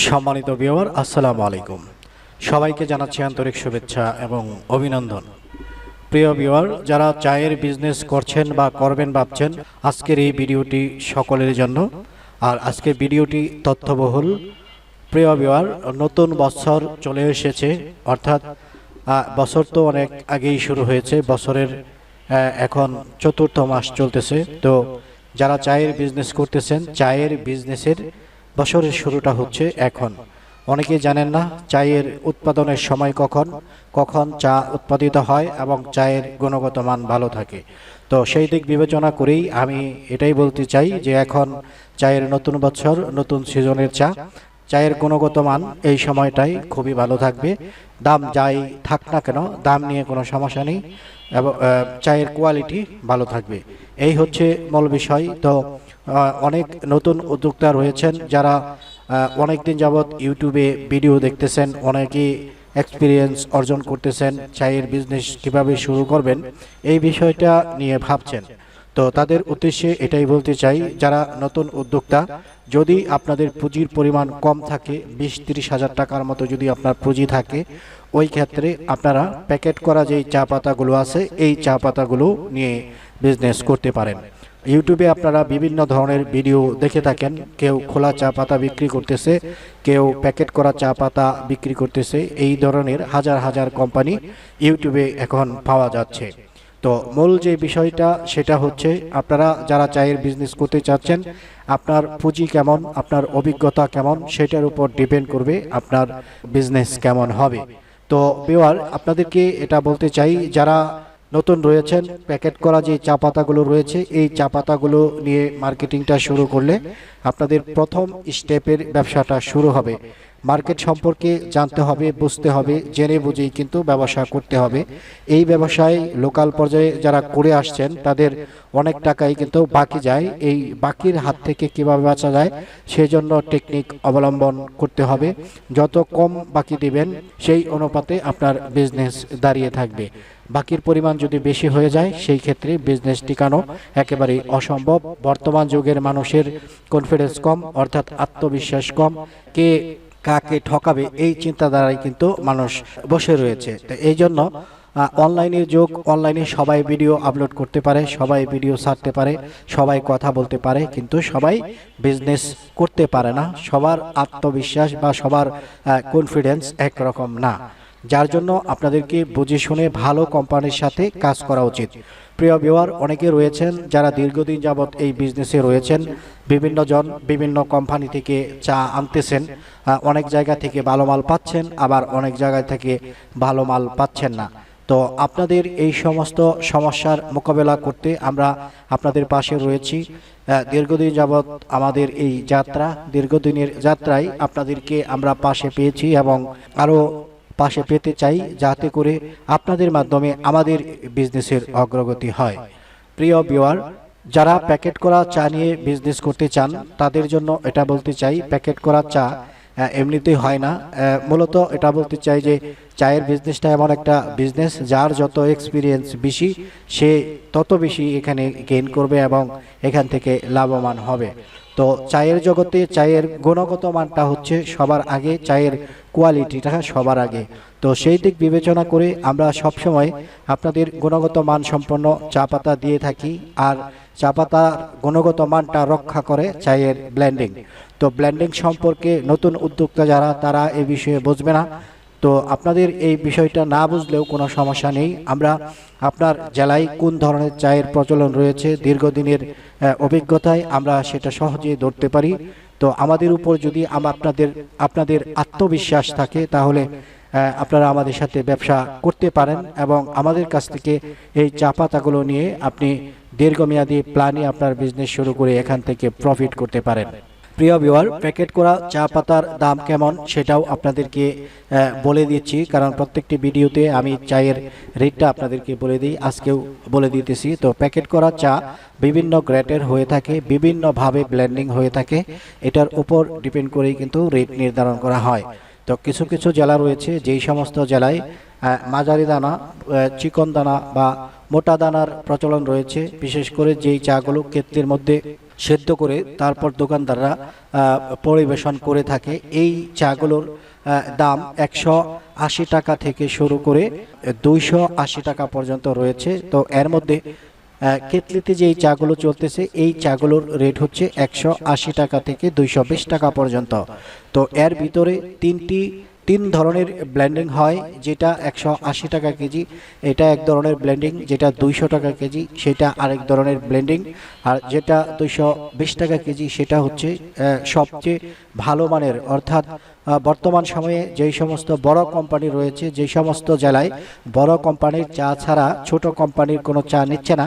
সম্মানিত বিওয়ার আসসালামু আলাইকুম। সবাইকে জানাচ্ছি আন্তরিক শুভেচ্ছা এবং অভিনন্দন। প্রিয় বিওয়ার যারা চায়ের বিজনেস করছেন বা করবেন ভাবছেন, আজকের এই ভিডিওটি সকলের জন্য। আর আজকের ভিডিওটি তথ্যবহুল। প্রিয় বিওয়ার নতুন বছর চলে এসেছে, অর্থাৎ বছর তো অনেক আগেই শুরু হয়েছে, বছরের এখন চতুর্থ মাস চলতেছে। তো যারা চায়ের বিজনেস করতেছেন, চায়ের বিজনেসের বছরের শুরুটা হচ্ছে এখন। অনেকেই জানেন না চায়ের উৎপাদনের সময় কখন কখন চা উৎপাদিত হয় এবং চায়ের গুণগত মান ভালো থাকে। তো সেই দিক বিবেচনা করেই আমি এটাই বলতে চাই যে এখন চায়ের নতুন বছর, নতুন সিজনের চা, চায়ের গুণগত মান এই সময়টাই খুবই ভালো থাকবে। দাম যাই থাক না কেন, দাম নিয়ে কোনো সমস্যা নেই এবং চায়ের কোয়ালিটি ভালো থাকবে। এই হচ্ছে মূল বিষয়। তো অনেক নতুন উদ্যোক্তা রয়েছেন যারা অনেক দিন যাবৎ ইউটিউবে ভিডিও দেখতেছেন, অনেকেই এক্সপিরিয়েন্স অর্জন করতেছেন, চায়ের বিজনেস কীভাবে শুরু করবেন, এই বিষয়টা নিয়ে ভাবছেন। তো তাদের উদ্দেশ্যে এটাই বলতে চাই, যারা নতুন উদ্যোক্তা, যদি আপনাদের পুঁজির পরিমাণ কম থাকে বিশ তিরিশ হাজার টাকার মতো যদি আপনার পুঁজি থাকে, ওই ক্ষেত্রে আপনারা প্যাকেট করা যেই চা পাতাগুলো আছে, এই চা পাতাগুলো নিয়ে বিজনেস করতে পারেন। ইউটিউবে আপনারা বিভিন্ন ধরনের ভিডিও দেখে থাকেন। কেউ খোলা চা পাতা বিক্রি করতেছে, কেউ প্যাকেট করা চা পাতা বিক্রি করতেছে। এই ধরনের হাজার হাজার কোম্পানি ইউটিউবে এখন পাওয়া যাচ্ছে। তো মূল যে বিষয়টা, সেটা হচ্ছে আপনারা যারা চায়ের বিজনেস করতে চাচ্ছেন, আপনার পুঁজি কেমন, আপনার অভিজ্ঞতা কেমন, সেটার উপর ডিপেন্ড করবে আপনার বিজনেস কেমন হবে। তো বিওয়ার আপনাদেরকে এটা বলতে চাই, যারা নতুন রয়েছেন। প্যাকেট করা যে চা পাতাগুলো রয়েছে, এই চা পাতাগুলো নিয়ে মার্কেটিংটা শুরু করলে আপনাদের প্রথম স্টেপের ব্যবসাটা শুরু হবে। মার্কেট সম্পর্কে জানতে হবে, বুঝতে হবে, জেনে বুঝেই কিন্তু ব্যবসা করতে হবে। এই ব্যবসায় লোকাল পর্যায়ে যারা করে আসছেন, তাদের অনেক টাকাই কিন্তু বাকি যায়। এই বাকির হাত থেকে কীভাবে বাঁচা যায়, সেজন্য টেকনিক অবলম্বন করতে হবে। যত কম বাকি দিবেন, সেই অনুপাতে আপনার বিজনেস দাঁড়িয়ে থাকবে। বাকির পরিমাণ যদি বেশি হয়ে যায়, সেই ক্ষেত্রে বিজনেস টিকানো একেবারেই অসম্ভব। বর্তমান যুগের মানুষের কনফিডেন্স কম, অর্থাৎ আত্মবিশ্বাস কম। কে কাকে ঠকাবে, এই চিন্তাধারায় কিন্তু মানুষ বসে রয়েছে। তো এই জন্য অনলাইনের যুগ অনলাইনে সবাই ভিডিও আপলোড করতে পারে, সবাই ভিডিও ছাড়তে পারে, সবাই কথা বলতে পারে, কিন্তু সবাই বিজনেস করতে পারে না। সবার আত্মবিশ্বাস বা সবার কনফিডেন্স একরকম না। যার জন্য আপনাদেরকে বুঝে শুনে ভালো কোম্পানির সাথে কাজ করা উচিত। প্রিয় বিওয়ার অনেকে রয়েছেন যারা দীর্ঘদিন যাবৎ এই বিজনেসে রয়েছেন। বিভিন্ন জন বিভিন্ন কোম্পানি থেকে চা আনতেছেন। অনেক জায়গা থেকে ভালো মাল পাচ্ছেন, আবার অনেক জায়গা থেকে ভালো মাল পাচ্ছেন না। তো আপনাদের এই সমস্ত সমস্যার মোকাবেলা করতে আমরা আপনাদের পাশে রয়েছি। দীর্ঘদিন যাবৎ আমাদের এই যাত্রা, দীর্ঘদিনের যাত্রায় আপনাদেরকে আমরা পাশে পেয়েছি এবং আরও পাশে পেতে চাই যাতে করে আপনাদের মাধ্যমে আমাদের বিজনেসের অগ্রগতি হয়। প্রিয় বিওয়ার যারা প্যাকেট করা চা নিয়ে বিজনেস করতে চান, তাদের জন্য এটা বলতে চাই প্যাকেট করা চা এমনিতেই হয় না। মূলত এটা বলতে চাই যে চায়ের বিজনেসটা এমন একটা বিজনেস যার যত এক্সপিরিয়েন্স বেশি, সে তত বেশি এখানে গেইন করবে এবং এখান থেকে লাভবান হবে। তো চায়ের জগতে চায়ের গুণগত মানটা হচ্ছে সবার আগে, চায়ের কোয়ালিটিটা সবার আগে। তো সেই দিক বিবেচনা করে আমরা সবসময় আপনাদের গুণগত মান সম্পন্ন চা পাতা দিয়ে থাকি আর চা পাতার গুণগত মানটা রক্ষা করে চায়ের ব্ল্যান্ডিং তো ব্ল্যান্ডিং সম্পর্কে নতুন উদ্যোক্তা যারা, তারা এ বিষয়ে বুঝবে না। তো আপনাদের এই বিষয়টা না বুঝলেও কোনো সমস্যা নেই। আমরা আপনার জেলায় কোন ধরনের চায়ের প্রচলন রয়েছে, দীর্ঘদিনের অভিজ্ঞতায় আমরা সেটা সহজে ধরতে পারি। তো আমাদের উপর যদি আপনাদের আপনাদের আত্মবিশ্বাস থাকে, তাহলে আপনারা আমাদের সাথে ব্যবসা করতে পারেন এবং আমাদের কাছ থেকে এই চা পাতাগুলো নিয়ে আপনি দীর্ঘমেয়াদী প্ল্যানে আপনার বিজনেস শুরু করে এখান থেকে প্রফিট করতে পারেন। প্রিয় বিওয়ার প্যাকেট করা চা পাতার দাম কেমন সেটাও আপনাদেরকে বলে দিচ্ছি। কারণ প্রত্যেকটি ভিডিওতে আমি চায়ের রেটটা আপনাদেরকে বলে দিই, আজকেও বলে দিতেছি। তো প্যাকেট করা চা বিভিন্ন গ্রেডের হয়ে থাকে, বিভিন্নভাবে ব্লেন্ডিং হয়ে থাকে। এটার উপর ডিপেন্ড করেই কিন্তু রেট নির্ধারণ করা হয়। তো কিছু কিছু জেলা রয়েছে, যেই সমস্ত জেলায় মাঝারি দানা চিকন দানা বা মোটা দানার প্রচলন রয়েছে। বিশেষ করে যেই চাগুলো ক্ষেত্রের মধ্যে সেদ্ধ করে তারপর দোকানদাররা পরিবেশন করে থাকে। এই চাগুলোর দাম একশো আশি টাকা থেকে শুরু করে দুইশো আশি টাকা পর্যন্ত রয়েছে। তো এর মধ্যে কেতলিতে যে এই চাগুলো চলতেছে, এই চাগুলোর রেট হচ্ছে একশো আশি টাকা থেকে দুইশো বিশ টাকা পর্যন্ত। তো এর ভিতরে তিনটি তিন ধরনের ব্লেন্ডিং হয়, যেটা একশো আশি টাকা কেজি, এটা এক ধরনের ব্লেন্ডিং যেটা দুইশো টাকা কেজি, সেটা আরেক ধরনের ব্লেন্ডিং আর যেটা দুইশো বিশ টাকা কেজি, সেটা হচ্ছে সবচেয়ে ভালো মানের। অর্থাৎ বর্তমান সময়ে যেই সমস্ত বড় কোম্পানি রয়েছে যেই সমস্ত জেলায় বড় কোম্পানির চা ছাড়া ছোট কোম্পানির কোনো চা নিচ্ছে না,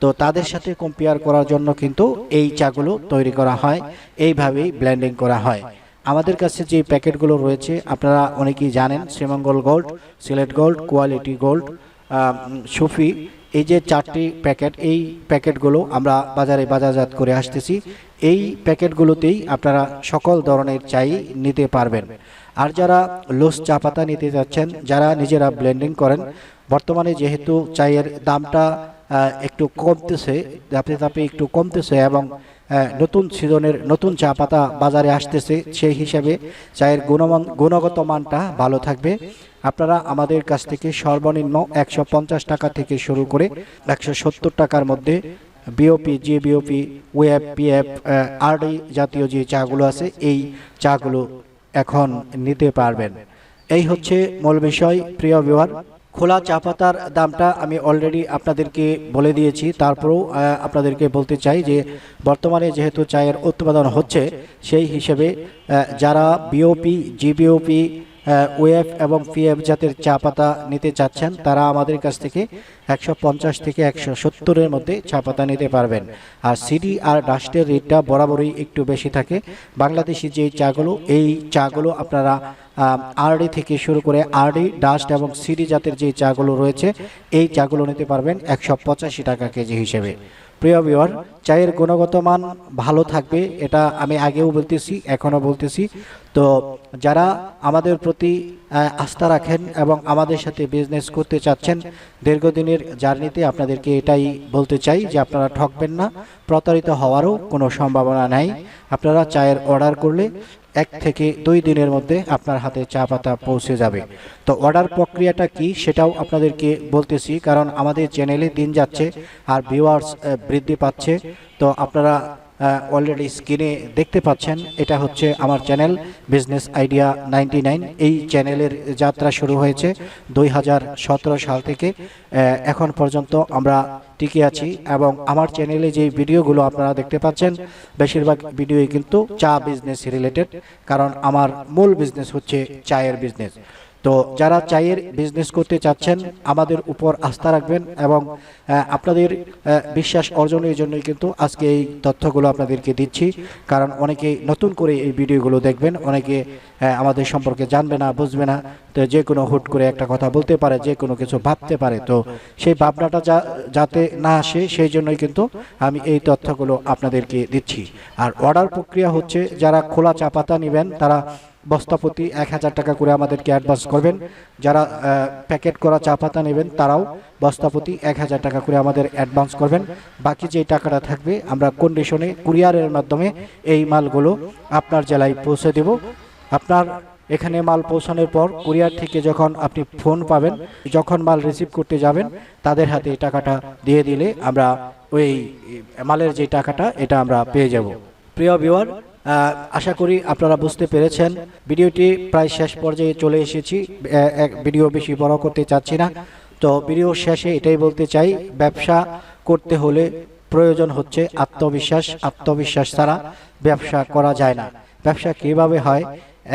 তো তাদের সাথে কম্পেয়ার করার জন্য কিন্তু এই চাগুলো তৈরি করা হয়, এইভাবেই ব্লেন্ডিং করা হয়। আমাদের কাছে যে প্যাকেটগুলো রয়েছে, আপনারা অনেকেই জানেন, Sreemangal gold, Sylhet gold, quality gold Sufi, এই যে চারটি প্যাকেট, এই প্যাকেটগুলো আমরা বাজারে বাজারজাত করে আসতেছি। এই প্যাকেটগুলোতেই আপনারা সকল ধরনের চাই নিতে পারবেন। আর যারা লোস চা পাতা নিতে যাচ্ছেন, যারা নিজেরা ব্লেন্ডিং করেন, বর্তমানে যেহেতু চায়ের দামটা একটু কমতেছে, ধাপে ধাপে একটু কমতেছে এবং নতুন সিজনের নতুন চা পাতা বাজারে আসতেছে, সেই হিসাবে চায়ের গুণমান, গুণগত মানটা ভালো থাকবে। আপনারা আমাদের কাছ থেকে সর্বনিম্ন একশো পঞ্চাশ টাকা থেকে শুরু করে একশো সত্তর টাকার মধ্যে বিওপি জি বিওপি ওয়েব পিএফ আরডি জাতীয় যে চাগুলো আছে, এই চাগুলো এখন নিতে পারবেন। এই হচ্ছে মূল বিষয়, প্রিয় বিওয়ার খোলা চা পাতার দামটা আমি অলরেডি আপনাদেরকে বলে দিয়েছি। তারপরেও আপনাদেরকে বলতে চাই যে, বর্তমানে যেহেতু চায়ের উৎপাদন হচ্ছে, সেই হিসেবে যারা বিওপি জিবিওপি ওয়েফ এবং পিএফ জাতের চা পাতা নিতে চাচ্ছেন, তারা আমাদের কাছ থেকে একশো পঞ্চাশ থেকে একশো সত্তরের মধ্যে চা পাতা নিতে পারবেন। আর সিডি আর ডাস্টের রেটটা বরাবরই একটু বেশি থাকে। বাংলাদেশি যে চাগুলো এই চাগুলো আপনারা আরডি থেকে শুরু করে আরডি ডাস্ট এবং সিডি জাতের যে চাগুলো রয়েছে, এই চাগুলো নিতে পারবেন একশো পঁচাশি টাকা কেজি হিসেবে। প্রিয় ভিওয়ার চায়ের গুণগত মান ভালো থাকবে, এটা আমি আগেও বলতেছি, এখনও বলতেছি। তো যারা আমাদের প্রতি আস্থা রাখেন এবং আমাদের সাথে বিজনেস করতে চাচ্ছেন, দীর্ঘদিনের জার্নিতে আপনাদেরকে এটাই বলতে চাই যে আপনারা ঠকবেন না, প্রতারিত হওয়ারও কোনো সম্ভাবনা নাই। আপনারা চায়ের অর্ডার করলে এক থেকে দুই দিনের মধ্যে আপনার হাতে চা পাতা পৌঁছে যাবে। তো অর্ডার প্রক্রিয়াটা কি সেটাও আপনাদেরকে বলতেছি, কারণ আমাদের চ্যানেলে দিন যাচ্ছে আর ভিউয়ার্স বৃদ্ধি পাচ্ছে। তো আপনারা অলরেডি স্ক্রিনে দেখতে পাচ্ছেন, এটা হচ্ছে আমার চ্যানেল বিজনেস আইডিয়া নাইনটি এই চ্যানেলের যাত্রা শুরু হয়েছে দুই হাজার সতেরো সাল থেকে। এখন পর্যন্ত আমরা টিকে আছি এবং আমার চ্যানেলে যে ভিডিওগুলো আপনারা দেখতে পাচ্ছেন, বেশিরভাগ ভিডিওই কিন্তু চা বিজনেস রিলেটেড কারণ আমার মূল বিজনেস হচ্ছে চায়ের বিজনেস তো যারা চায়ের বিজনেস করতে চাচ্ছেন, আমাদের উপর আস্থা রাখবেন এবং আপনাদের বিশ্বাস অর্জনের জন্যই কিন্তু আজকে এই তথ্যগুলো আপনাদেরকে দিচ্ছি। কারণ অনেকে নতুন করে এই ভিডিওগুলো দেখবেন, অনেকে আমাদের সম্পর্কে জানবে না, বুঝবে না। তো যে কোনো হুট করে একটা কথা বলতে পারে, যে কোনো কিছু ভাবতে পারে। তো সেই ভাবনাটা যা- যাতে না আসে, সেই জন্যই কিন্তু আমি এই তথ্যগুলো আপনাদেরকে দিচ্ছি। আর অর্ডার প্রক্রিয়া হচ্ছে, যারা খোলা চা পাতা নেবেন, তারা বস্তাপতি এক হাজার টাকা করে আমাদেরকে অ্যাডভান্স করবেন। যারা প্যাকেট করা চা পাতা নেবেন তারাও বস্তাপতি এক হাজার টাকা করে আমাদের অ্যাডভান্স করবেন। বাকি যে টাকাটা থাকবে আমরা কন্ডিশনে কুরিয়ারের মাধ্যমে এই মালগুলো আপনার জেলায় পৌঁছে দেব। আপনার এখানে মাল পৌঁছানোর পর কুরিয়ার থেকে যখন আপনি ফোন পাবেন যখন মাল রিসিভ করতে যাবেন তাদের হাতে টাকাটা দিয়ে দিলে আমরা ওই মালের যে টাকাটা এটা আমরা পেয়ে যাব। প্রিয় আহ, আশা করি আপনারা বুঝতে পেরেছেন। ভিডিওটি প্রায় শেষ পর্যায়ে চলে এসেছি। এক ভিডিও বেশি বড় করতে চাচ্ছি না। তো ভিডিও শেষে এটাই বলতে চাই, ব্যবসা করতে হলে প্রয়োজন হচ্ছে আত্মবিশ্বাস। আত্মবিশ্বাস ছাড়া ব্যবসা করা যায় না। ব্যবসা কীভাবে হয়?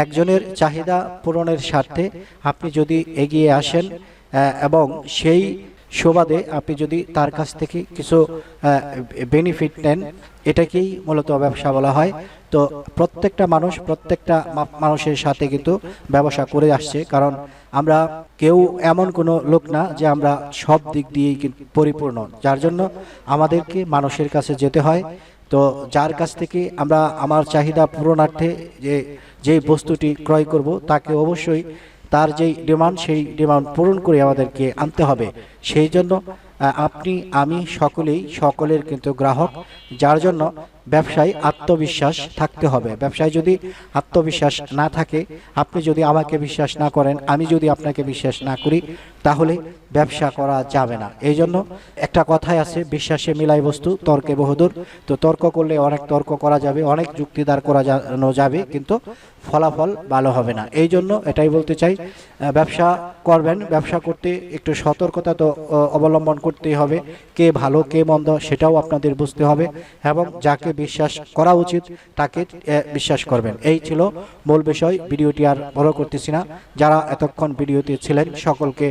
একজনের চাহিদা পূরণের স্বার্থে আপনি যদি এগিয়ে আসেন এবং সেই সুবাদে আপনি যদি তার কাছ থেকে কিছু বেনিফিট নেন, এটাকেই মূলত ব্যবসা বলা হয়। তো প্রত্যেকটা মানুষ, প্রত্যেকটা মানুষের সাথে কিন্তু ব্যবসা করে আসছে। কারণ আমরা কেউ এমন কোনো লোক না যে আমরা সব দিক দিয়েই পরিপূর্ণ। যার জন্য আমাদেরকে মানুষের কাছে যেতে হয়। তো যার কাছ থেকে আমরা আমার চাহিদা পূরণার্থে যে যে বস্তুটি ক্রয় করব, তাকে অবশ্যই তার যেই ডিমান্ড সেই ডিমান্ড পূরণ করে আমাদেরকে আনতে হবে। সেই জন্য আপনি, আমি সকলেই, সকলের কিন্তু গ্রাহক, যার জন্য ব্যবসায় আত্মবিশ্বাস থাকতে হবে। ব্যবসায় যদি আত্মবিশ্বাস না থাকে, আপনি যদি আমাকে বিশ্বাস না করেন, আমি যদি আপনাকে বিশ্বাস না করি, তাহলে ব্যবসা করা যাবে না। এই জন্য একটা কথাই আছে, বিশ্বাসে মিলাই বস্তু, তর্কে বহুদূর। তো তর্ক করলে অনেক তর্ক করা যাবে, অনেক যুক্তিদার করা যানো যাবে, কিন্তু ফলাফল ভালো হবে না। এই জন্য এটাই বলতে চাই ব্যবসা করবেন, ব্যবসা করতে একটু সতর্কতা তো অবলম্বন করতেই হবে। কে ভালো, কে মন্দ, সেটাও আপনাদের বুঝতে হবে এবং যাকে বিশ্বাস করা উচিত, তাকে বিশ্বাস করবেন। এই ছিল মূল বিষয়, ভিডিওটি আর বড় করতেছি না। যারা এতক্ষণ ভিডিওতে ছিলেন, সকলকে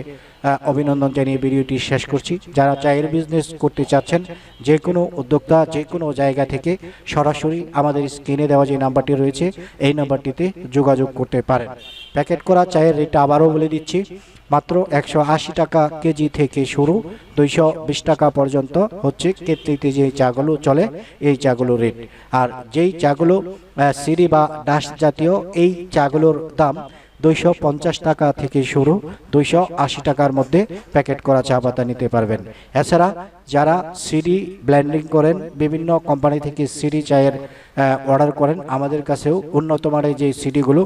অভিনন্দন জানিয়ে ভিডিওটি শেষ করছি। যারা চায়ের বিজনেস করতে চাচ্ছেন যে কোনো উদ্যোক্তা যে কোনো জায়গা থেকে সরাসরি আমাদের স্ক্রিনে দেওয়া যে নাম্বারটি রয়েছে, এই নাম্বারটিতে যোগাযোগ করতে পারেন। প্যাকেট করা চায়ের রেট আবারও বলে দিচ্ছি, মাত্র একশো আশি টাকা কেজি থেকে শুরু, দুইশো বিশ টাকা পর্যন্ত হচ্ছে কেতলিতে যে চাগুলো চলে, এই চাগুলো রেট। আর যেই চাগুলো সিঁড়ি বা ডাস জাতীয়, এই চাগুলোর দাম দুইশো পঞ্চাশ টাকা থেকে শুরু, দুইশো আশি টাকার মধ্যে প্যাকেট করা চা পাতা নিতে পারবেন। এছাড়া যারা সিডি ব্লেন্ডিং করেন, বিভিন্ন কোম্পানি থেকে সিডি চায়ের অর্ডার করেন, আমাদের কাছেও উন্নত মানের যে সিডিগুলো,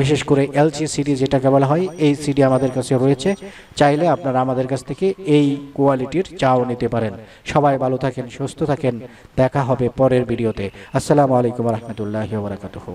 বিশেষ করে এলসি সিডি যেটাকে বলা হয়, এই সিডি আমাদের কাছে রয়েছে। চাইলে আপনারা আমাদের কাছ থেকে এই কোয়ালিটির চাও নিতে পারেন। সবাই ভালো থাকেন, সুস্থ থাকেন। দেখা হবে পরের ভিডিওতে। আসসালামু আলাইকুম রহমতুল্লাহ বারাকাতুহু।